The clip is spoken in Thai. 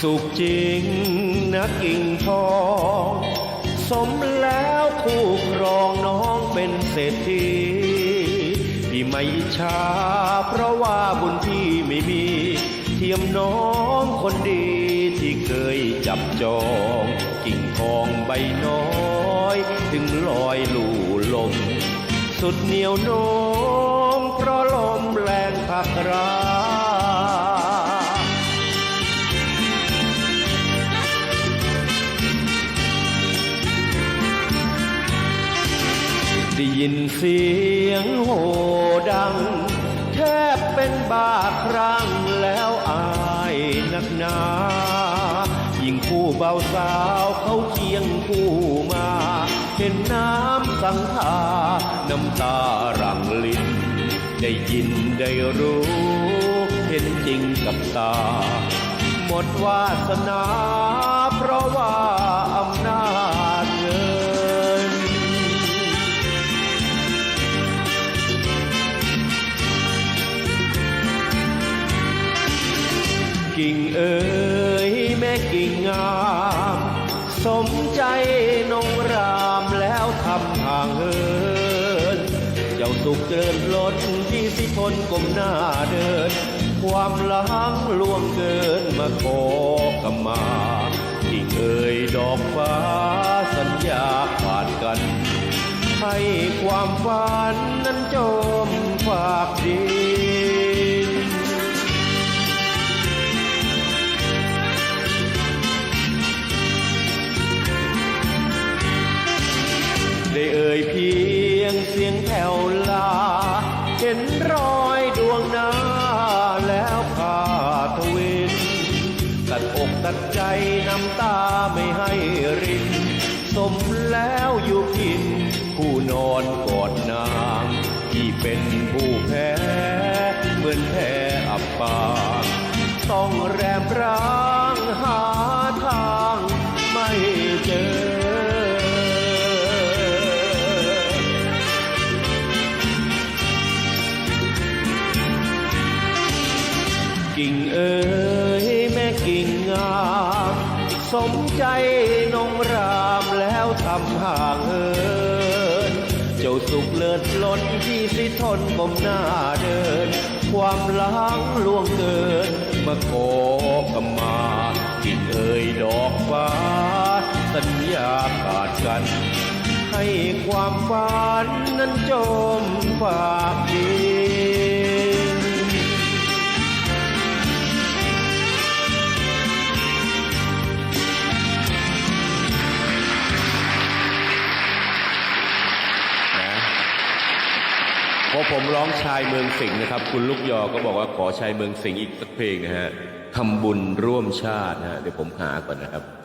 สุขจริงนะกิ่งทอง สมแล้วคู่ครองน้องเป็นเศรษฐีพี่ไม่อิจฉาเพราะว่าบุญพี่ไม่มี เทียมน้องคนดีที่เคยจับจอง กิ่งทองใบน้อย ถึงลอยลู่ลม สุดเหนียวโน้มเพราะลมแรงพักรา ยินเสียงโห่ดัง แทบเป็นบาครั้งแล้วอายนักหนายิ่งคู่เบาสาวเขาเคียงคู่มา เห็นน้ำสังทาน้ำตารังลินได้ยินได้รู้ เห็นจริงกับตา หมดวาสนา กิ่งเอ๋ยแม่กิ่งงาม สมใจนงรามแล้วทำห่างเหินเจ้าสุขเกินล้นที่สิพลก้มหน้าเดิน ความหลังล่วงเกินมาขอกมากิ่งเอ๋ยดอกฟ้าสัญญาขาดกัน ให้ความฝันนั้นจมฝากดิ เพียงเสียงแผ่วลา เห็นรอยดวงหน้าแล้วพาทวินตัดอกตัดใจน้ำตาไม่ให้ริน สมแล้วอยู่กิน ผู้นอนกอดนางที่เป็นผู้แพ้ เหมือนแพ้อับปางต้องแรมร้างหา ยแม่กิ่งงามสมใจนงรามแล้วทำห่างเหินเจ้าสุขเลิศล้นที่สิทนก้มหน้าเดิน ความหลังล่วงเกินมาขอกมากิ่งเอ๋ยดอกฟ้า สัญญาขาดกัน ให้ความฝันนั้นจมฝา พอผมร้องชายเมืองสิงห์นะครับ คุณลูกยอก็บอกว่าขอชายเมืองสิงห์อีกสักเพลงนะฮะทำบุญร่วมชาตินะฮะเดี๋ยวผมหาก่อนนะครับ